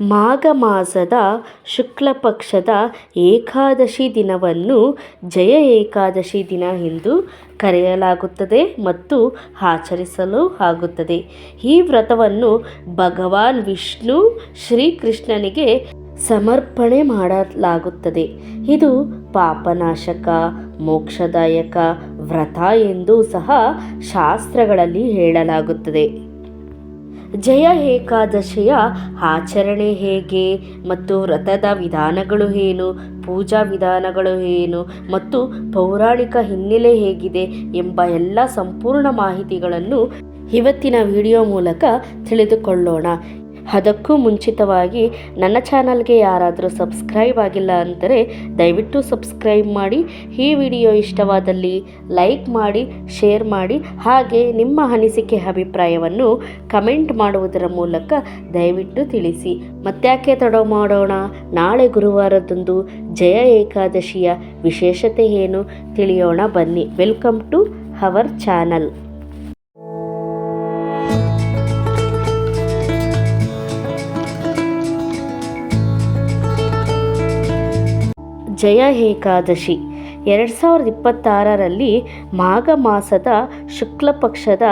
ಮಾಘ ಮಾಸದ ಶುಕ್ಲ ಪಕ್ಷದ ಏಕಾದಶಿ ದಿನವನ್ನು ಜಯ ಏಕಾದಶಿ ದಿನ ಎಂದು ಕರೆಯಲಾಗುತ್ತದೆ ಮತ್ತು ಆಚರಿಸಲು ಆಗುತ್ತದೆ. ಈ ವ್ರತವನ್ನು ಭಗವಾನ್ ವಿಷ್ಣು ಶ್ರೀಕೃಷ್ಣನಿಗೆ ಸಮರ್ಪಣೆ ಮಾಡಲಾಗುತ್ತದೆ. ಇದು ಪಾಪನಾಶಕ, ಮೋಕ್ಷದಾಯಕ ವ್ರತ ಎಂದು ಸಹ ಶಾಸ್ತ್ರಗಳಲ್ಲಿ ಹೇಳಲಾಗುತ್ತದೆ. ಜಯ ಏಕಾದಶಿಯ ಆಚರಣೆ ಹೇಗೆ? ಮತ್ತು ವ್ರತದ ವಿಧಾನಗಳು ಏನು? ಪೂಜಾ ವಿಧಾನಗಳು ಏನು? ಮತ್ತು ಪೌರಾಣಿಕ ಹಿನ್ನೆಲೆ ಹೇಗಿದೆ ಎಂಬ ಎಲ್ಲ ಸಂಪೂರ್ಣ ಮಾಹಿತಿಗಳನ್ನು ಇವತ್ತಿನ ವಿಡಿಯೋ ಮೂಲಕ ತಿಳಿದುಕೊಳ್ಳೋಣ. ಅದಕ್ಕೂ ಮುಂಚಿತವಾಗಿ ನನ್ನ ಚಾನಲ್ಗೆ ಯಾರಾದರೂ ಸಬ್ಸ್ಕ್ರೈಬ್ ಆಗಿಲ್ಲ ಅಂದರೆ ದಯವಿಟ್ಟು ಸಬ್ಸ್ಕ್ರೈಬ್ ಮಾಡಿ, ಈ ವಿಡಿಯೋ ಇಷ್ಟವಾದಲ್ಲಿ ಲೈಕ್ ಮಾಡಿ, ಶೇರ್ ಮಾಡಿ, ಹಾಗೆ ನಿಮ್ಮ ಅನಿಸಿಕೆ ಅಭಿಪ್ರಾಯವನ್ನು ಕಮೆಂಟ್ ಮಾಡುವುದರ ಮೂಲಕ ದಯವಿಟ್ಟು ತಿಳಿಸಿ. ಮತ್ತ್ಯಾಕೆ ತಡ ಮಾಡೋಣ? ನಾಳೆ ಗುರುವಾರದಂದು ಜಯ ಏಕಾದಶಿಯ ವಿಶೇಷತೆ ಏನು? ತಿಳಿಯೋಣ ಬನ್ನಿ. Welcome to our channel. Jaya Ekadashi. ಎರಡು ಸಾವಿರದ ಇಪ್ಪತ್ತಾರರಲ್ಲಿ ಮಾಘ ಮಾಸದ ಶುಕ್ಲ ಪಕ್ಷದ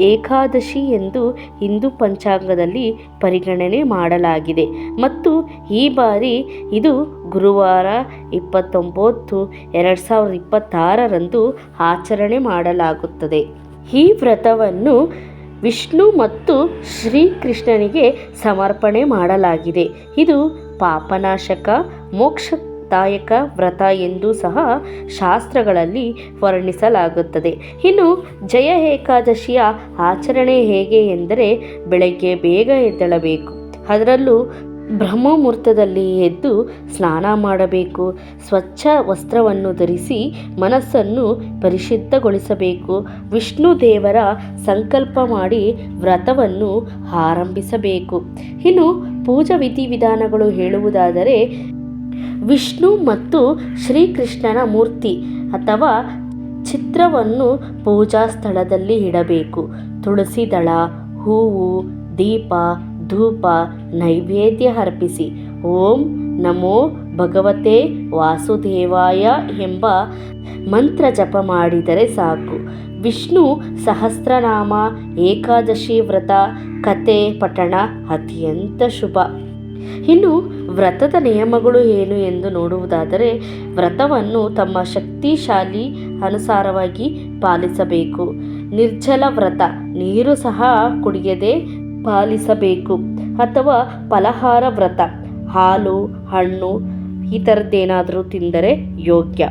ಏಕಾದಶಿ ಎಂದು ಹಿಂದೂ ಪಂಚಾಂಗದಲ್ಲಿ ಪರಿಗಣನೆ ಮಾಡಲಾಗಿದೆ. ಮತ್ತು ಈ ಬಾರಿ ಇದು ಗುರುವಾರ ಇಪ್ಪತ್ತೊಂಬತ್ತು ಎರಡು ಸಾವಿರದ ಇಪ್ಪತ್ತಾರರಂದು ಆಚರಣೆ ಮಾಡಲಾಗುತ್ತದೆ. ಈ ವ್ರತವನ್ನು ವಿಷ್ಣು ಮತ್ತು ಶ್ರೀಕೃಷ್ಣನಿಗೆ ಸಮರ್ಪಣೆ ಮಾಡಲಾಗಿದೆ. ಇದು ಪಾಪನಾಶಕ, ಮೋಕ್ಷ ದಾಯಕ ವ್ರತ ಎಂದು ಸಹ ಶಾಸ್ತ್ರಗಳಲ್ಲಿ ವರ್ಣಿಸಲಾಗುತ್ತದೆ. ಇನ್ನು ಜಯ ಏಕಾದಶಿಯ ಆಚರಣೆ ಹೇಗೆ ಎಂದರೆ ಬೆಳಗ್ಗೆ ಬೇಗ ಎದ್ದೇಳಬೇಕು. ಅದರಲ್ಲೂ ಬ್ರಹ್ಮಮುಹೂರ್ತದಲ್ಲಿ ಎದ್ದು ಸ್ನಾನ ಮಾಡಬೇಕು. ಸ್ವಚ್ಛ ವಸ್ತ್ರವನ್ನು ಧರಿಸಿ ಮನಸ್ಸನ್ನು ಪರಿಶುದ್ಧಗೊಳಿಸಬೇಕು. ವಿಷ್ಣು ದೇವರ ಸಂಕಲ್ಪ ಮಾಡಿ ವ್ರತವನ್ನು ಆರಂಭಿಸಬೇಕು. ಇನ್ನು ಪೂಜಾ ವಿಧಿವಿಧಾನಗಳು ಹೇಳುವುದಾದರೆ ವಿಷ್ಣು ಮತ್ತು ಶ್ರೀಕೃಷ್ಣನ ಮೂರ್ತಿ ಅಥವಾ ಚಿತ್ರವನ್ನು ಪೂಜಾ ಸ್ಥಳದಲ್ಲಿ ಇಡಬೇಕು. ತುಳಸಿ ದಳ ಹೂವು, ದೀಪ, ಧೂಪ, ನೈವೇದ್ಯ ಅರ್ಪಿಸಿ. ಓಂ ನಮೋ ಭಗವತೆ ವಾಸುದೇವಾಯ ಎಂಬ ಮಂತ್ರ ಜಪ ಮಾಡಿದರೆ ಸಾಕು. ವಿಷ್ಣು ಸಹಸ್ರನಾಮ, ಏಕಾದಶಿ ವ್ರತ, ಕತೆ, ಪಠಣ ಅತ್ಯಂತ ಶುಭ. ಇನ್ನು ವ್ರತದ ನಿಯಮಗಳು ಏನು ಎಂದು ನೋಡುವುದಾದರೆ, ವ್ರತವನ್ನು ತಮ್ಮ ಶಕ್ತಿಶಾಲಿ ಅನುಸಾರವಾಗಿ ಪಾಲಿಸಬೇಕು. ನಿರ್ಜಲ ವ್ರತ, ನೀರು ಸಹ ಕುಡಿಯದೆ ಪಾಲಿಸಬೇಕು ಅಥವಾ ಫಲಹಾರ ವ್ರತ, ಹಾಲು, ಹಣ್ಣು ಈ ಥರದ್ದೇನಾದರೂ ತಿಂದರೆ ಯೋಗ್ಯ.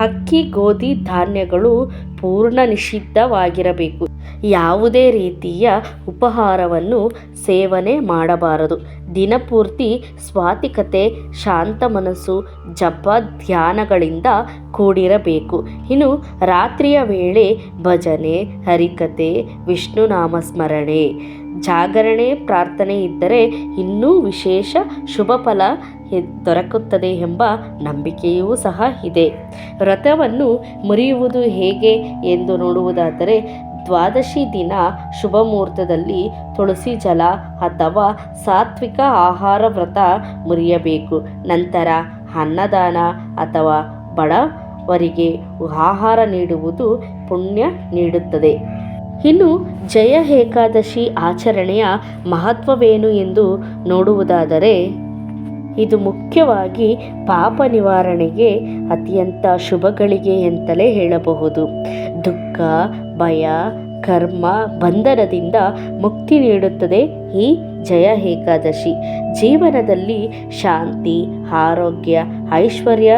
ಅಕ್ಕಿ, ಗೋಧಿ, ಧಾನ್ಯಗಳು ಪೂರ್ಣ ನಿಷಿದ್ಧವಾಗಿರಬೇಕು. ಯಾವುದೇ ರೀತಿಯ ಉಪಹಾರವನ್ನು ಸೇವನೆ ಮಾಡಬಾರದು. ದಿನಪೂರ್ತಿ ಸ್ವಾತಿಕತೆ, ಶಾಂತ ಮನಸ್ಸು, ಜಪ, ಧ್ಯಾನಗಳಿಂದ ಕೂಡಿರಬೇಕು. ಇನ್ನು ರಾತ್ರಿಯ ವೇಳೆ ಭಜನೆ, ಹರಿಕತೆ, ವಿಷ್ಣು ನಾಮಸ್ಮರಣೆ, ಜಾಗರಣೆ, ಪ್ರಾರ್ಥನೆ ಇದ್ದರೆ ಇನ್ನೂ ವಿಶೇಷ ಶುಭ ಫಲ ದೊರಕುತ್ತದೆ ಎಂಬ ನಂಬಿಕೆಯೂ ಸಹ ಇದೆ. ವ್ರತವನ್ನು ಮುರಿಯುವುದು ಹೇಗೆ ಎಂದು ನೋಡುವುದಾದರೆ ದ್ವಾದಶಿ ದಿನ ಶುಭ ಮುಹೂರ್ತದಲ್ಲಿ ತುಳಸಿ ಜಲ ಅಥವಾ ಸಾತ್ವಿಕ ಆಹಾರ ವ್ರತ ಮುರಿಯಬೇಕು. ನಂತರ ಅನ್ನದಾನ ಅಥವಾ ಬಡವರಿಗೆ ಆಹಾರ ನೀಡುವುದು ಪುಣ್ಯ ನೀಡುತ್ತದೆ. ಇನ್ನು ಜಯ ಏಕಾದಶಿ ಆಚರಣೆಯ ಮಹತ್ವವೇನು ಎಂದು ನೋಡುವುದಾದರೆ, ಇದು ಮುಖ್ಯವಾಗಿ ಪಾಪ ನಿವಾರಣೆಗೆ ಅತ್ಯಂತ ಶುಭಗಳಿಗೆ ಅಂತಲೇ ಹೇಳಬಹುದು. ದುಃಖ ಭಯ, ಕರ್ಮ, ಬಂಧನದಿಂದ ಮುಕ್ತಿ ನೀಡುತ್ತದೆ. ಈ ಜಯ ಏಕಾದಶಿ. ಜೀವನದಲ್ಲಿ ಶಾಂತಿ, ಆರೋಗ್ಯ, ಐಶ್ವರ್ಯ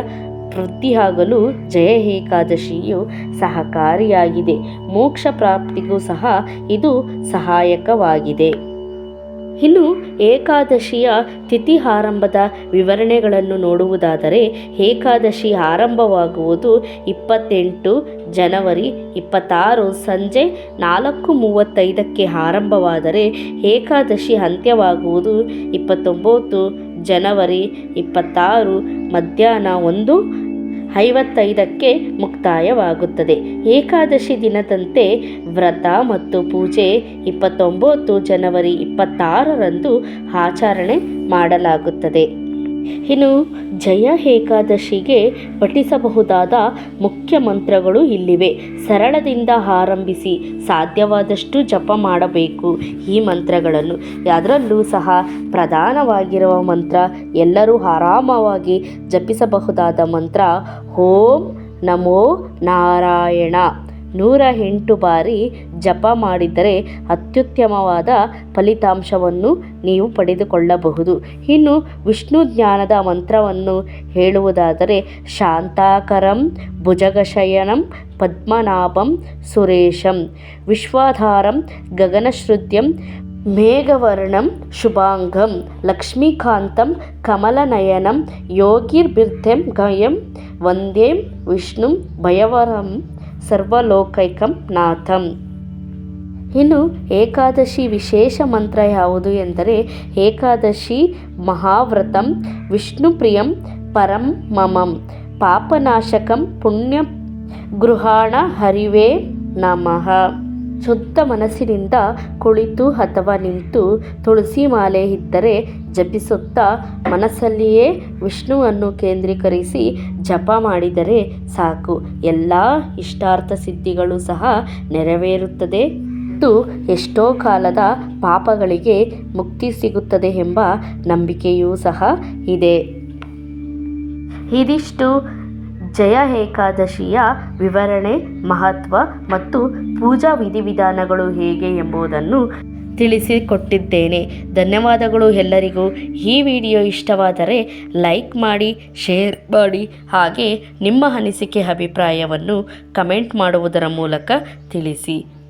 ವೃದ್ಧಿಯಾಗಲು ಜಯ ಏಕಾದಶಿಯು ಸಹಕಾರಿಯಾಗಿದೆ. ಮೋಕ್ಷ ಪ್ರಾಪ್ತಿಗೂ ಸಹ ಇದು ಸಹಾಯಕವಾಗಿದೆ. ಇನ್ನು ಏಕಾದಶಿಯ ತಿಥಿ ಆರಂಭದ ವಿವರಣೆಗಳನ್ನು ನೋಡುವುದಾದರೆ ಏಕಾದಶಿ ಆರಂಭವಾಗುವುದು ಇಪ್ಪತ್ತೆಂಟು ಜನವರಿ ಇಪ್ಪತ್ತಾರು ಸಂಜೆ ನಾಲ್ಕು ಮೂವತ್ತೈದಕ್ಕೆ ಆರಂಭವಾದರೆ ಏಕಾದಶಿ ಅಂತ್ಯವಾಗುವುದು ಇಪ್ಪತ್ತೊಂಬತ್ತು ಜನವರಿ ಇಪ್ಪತ್ತಾರು ಮಧ್ಯಾಹ್ನ ಒಂದು ಐವತ್ತೈದಕ್ಕೆ ಮುಕ್ತಾಯವಾಗುತ್ತದೆ. ಏಕಾದಶಿ ದಿನದಂತೆ ವ್ರತ ಮತ್ತು ಪೂಜೆ ಇಪ್ಪತ್ತೊಂಬತ್ತು ಜನವರಿ ಇಪ್ಪತ್ತಾರರಂದು ಆಚರಣೆ ಮಾಡಲಾಗುತ್ತದೆ. ಇನ್ನು ಜಯ ಏಕಾದಶಿಗೆ ಪಠಿಸಬಹುದಾದ ಮುಖ್ಯ ಮಂತ್ರಗಳು ಇಲ್ಲಿವೆ. ಸರಳದಿಂದ ಆರಂಭಿಸಿ ಸಾಧ್ಯವಾದಷ್ಟು ಜಪ ಮಾಡಬೇಕು ಈ ಮಂತ್ರಗಳನ್ನು. ಅದರಲ್ಲೂ ಸಹ ಪ್ರಧಾನವಾಗಿರುವ ಮಂತ್ರ, ಎಲ್ಲರೂ ಆರಾಮವಾಗಿ ಜಪಿಸಬಹುದಾದ ಮಂತ್ರ, ಓಂ ನಮೋ ನಾರಾಯಣ. ನೂರ ಎಂಟು ಬಾರಿ ಜಪ ಮಾಡಿದರೆ ಅತ್ಯುತ್ತಮವಾದ ಫಲಿತಾಂಶವನ್ನು ನೀವು ಪಡೆದುಕೊಳ್ಳಬಹುದು. ಇನ್ನು ವಿಷ್ಣು ಜ್ಞಾನದ ಮಂತ್ರವನ್ನು ಹೇಳುವುದಾದರೆ ಶಾಂತಾಕರಂ, ಭುಜಗಶಯನಂ, ಪದ್ಮನಾಭಂ, ಸುರೇಶಂ, ವಿಶ್ವಾಧಾರಂ ಗಗನಶ್ರುತ್ಯಂ ಮೇಘವರ್ಣಂ, ಶುಭಾಂಗಂ, ಲಕ್ಷ್ಮೀಕಾಂತಂ, ಕಮಲನಯನಂ ಯೋಗಿರ್ಬಿರ್ಥೆಂ ಗಯಂ ವಂದೇಂ ವಿಷ್ಣುಂ, ಭಯವರಂ ಸರ್ವಲೋಕೈಕಂ ನಾಥಂ. ಇನ್ನು ಏಕಾದಶಿ ವಿಶೇಷ ಮಂತ್ರ ಯಾವುದು ಎಂದರೆ ಏಕಾದಶಿ ಮಹಾವ್ರತಂ, ವಿಷ್ಣುಪ್ರಿಯಂ, ಪರಂ ಮಮಂ, ಪಾಪನಾಶಕಂ, ಪುಣ್ಯ ಗೃಹಾಣ ಹರಿವೇ ನಮಃ. ಶುದ್ಧ ಮನಸ್ಸಿನಿಂದ ಕುಳಿತು ಅಥವಾ ನಿಂತು ತುಳಸಿ ಮಾಲೆ ಇದ್ದರೆ ಜಪಿಸುತ್ತಾ ಮನಸ್ಸಲ್ಲಿಯೇ ವಿಷ್ಣುವನ್ನು ಕೇಂದ್ರೀಕರಿಸಿ ಜಪ ಮಾಡಿದರೆ ಸಾಕು. ಎಲ್ಲ ಇಷ್ಟಾರ್ಥ ಸಿದ್ಧಿಗಳು ಸಹ ನೆರವೇರುತ್ತದೆ. ಮತ್ತು ಎಷ್ಟೋ ಕಾಲದ ಪಾಪಗಳಿಗೆ ಮುಕ್ತಿ ಸಿಗುತ್ತದೆ ಎಂಬ ನಂಬಿಕೆಯೂ ಸಹ ಇದೆ. ಇದಿಷ್ಟು. ಜಯ ಏಕಾದಶಿಯ ವಿವರಣೆ, ಮಹತ್ವ ಮತ್ತು ಪೂಜಾ ವಿಧಿವಿಧಾನಗಳು ಹೇಗೆ ಎಂಬುದನ್ನು ತಿಳಿಸಿಕೊಟ್ಟಿದ್ದೇನೆ. ಧನ್ಯವಾದಗಳು ಎಲ್ಲರಿಗೂ. ಈ ವಿಡಿಯೋ ಇಷ್ಟವಾದರೆ ಲೈಕ್ ಮಾಡಿ, ಶೇರ್ ಮಾಡಿ, ಹಾಗೆ ನಿಮ್ಮ ಅನಿಸಿಕೆ, ಅಭಿಪ್ರಾಯವನ್ನು ಕಮೆಂಟ್ ಮಾಡುವುದರ ಮೂಲಕ ತಿಳಿಸಿ.